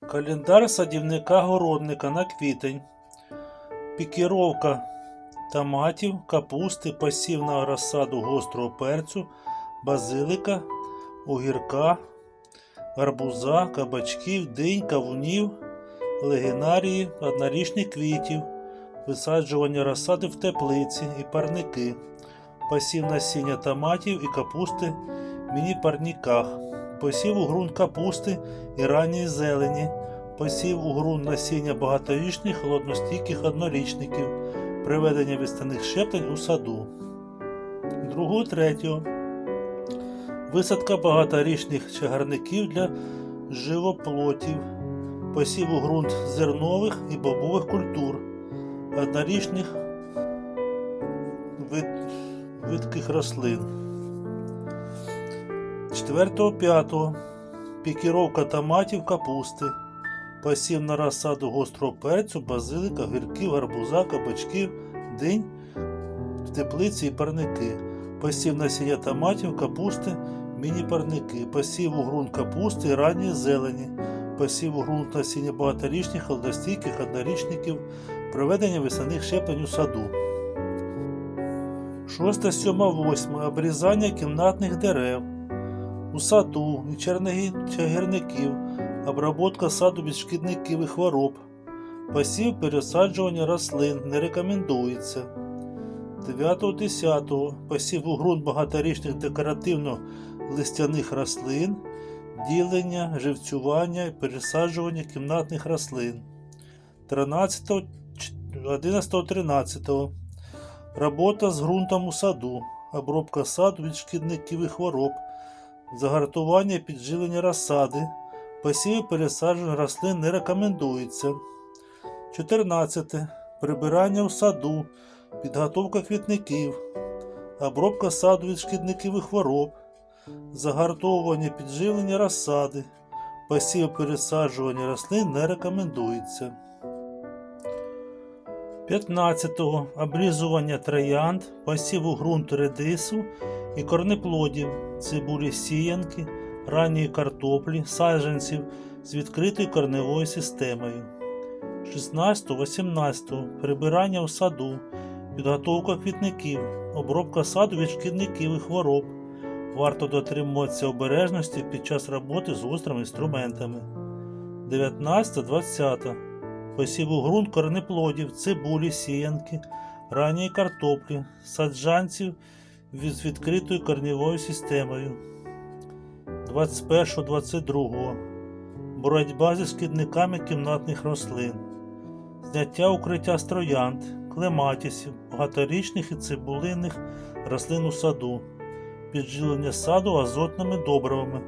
Календар садівника-городника на квітень. Пікіровка томатів, капусти, посів на розсаду гострого перцю, базилика, огірка, гарбуза, кабачків, динь, кавунів, легенарії, однорічних квітів, висаджування розсади в теплиці і парники, посів насіння томатів і капусти в міні-парніках, посів у ґрунт капусти і ранньої зелені, посів у ґрунт насіння багаторічних холодностійких однорічників, приведення весняних щеплень у саду. 2-3. Висадка багаторічних чагарників для живоплотів, посів у ґрунт зернових і бобових культур, однорічних вид, видких рослин. 4-5. Пікіровка томатів капусти. Посів на розсаду гострого перцю, базилика, гірків, гарбуза, кабачків, динь теплиці і парники. Посів насіння томатів, капусти, міні-парники. Посів у ґрунт капусти і ранньої зелені. Посів у ґрунт насіння багаторічних, холодостійких, однорічників, проведення весняних щеплень у саду. 6, 7, 8. Обрізання кімнатних дерев. У саду і чагірників, обробка саду від шкідників і хвороб, посів пересаджування рослин не рекомендується. 9-10 посів у ґрунт багаторічних декоративно-листяних рослин, ділення, живцювання і пересаджування кімнатних рослин. 13 11-13 Робота з ґрунтом у саду, обробка саду від шкідників і хвороб, загартування і підживлення розсади, посів і пересадження рослин не рекомендується. 14. Прибирання у саду, підготовка квітників, обробка саду від шкідників і хвороб, загартовування підживлення розсади, посів пересаджування рослин не рекомендується. 15. Обрізування троянд, посів у ґрунт редису і корнеплодів, цибулі сіянки, ранньої картоплі, саджанців з відкритою корневою системою. 16-18. Прибирання у саду, підготовка квітників, обробка саду від шкідників і хвороб. Варто дотримуватися обережності під час роботи з гострими інструментами. 19-20. Посів у ґрунт корнеплодів, цибулі, сіянки, ранньої картоплі, саджанців з відкритою корневою системою. 21-22. Боротьба зі шкідниками кімнатних рослин. Зняття укриття з клематісів, багаторічних і цибулинних рослин у саду, підживлення саду азотними добривами,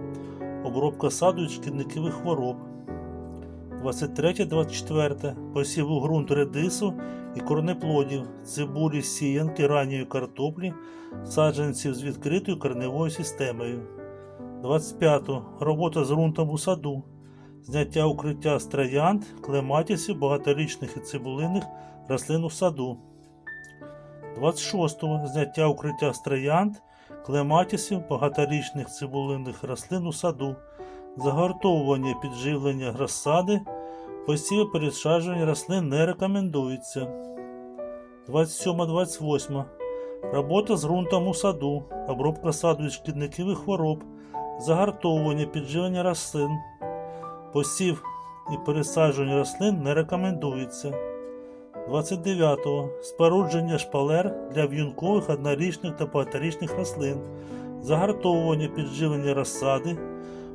обробка саду від шкідників і хвороб. 23-24. Посів у ґрунт редису і корнеплодів, цибулі, сіянки, ранньої картоплі, саджанців з відкритою корневою системою. 25. Робота з ґрунтом у саду. Зняття укриття з троянд, клематісів, багаторічних і цибулинних рослин у саду. 26. Зняття укриття з троянд, клематісів, багаторічних цибулинних рослин у саду загартовування і підживлення розсади, посів і пересаджування рослин не рекомендується. 27-28. Робота з ґрунтом у саду, обробка саду від шкідників і хвороб, загартовування підживлення рослин, посів і пересаджування рослин не рекомендується. 29. Спорудження шпалер для в'юнкових однорічних та багаторічних рослин, загартовування підживлення розсади,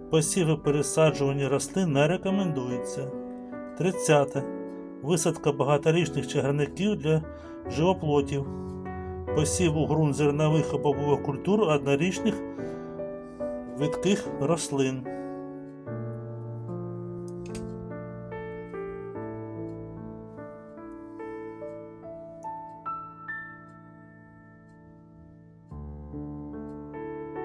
Посів і пересаджування рослин не рекомендується. 30. Висадка багаторічних чагарників для живоплотів. Посів у ґрунт зернових або бобових культур однорічних видких рослин.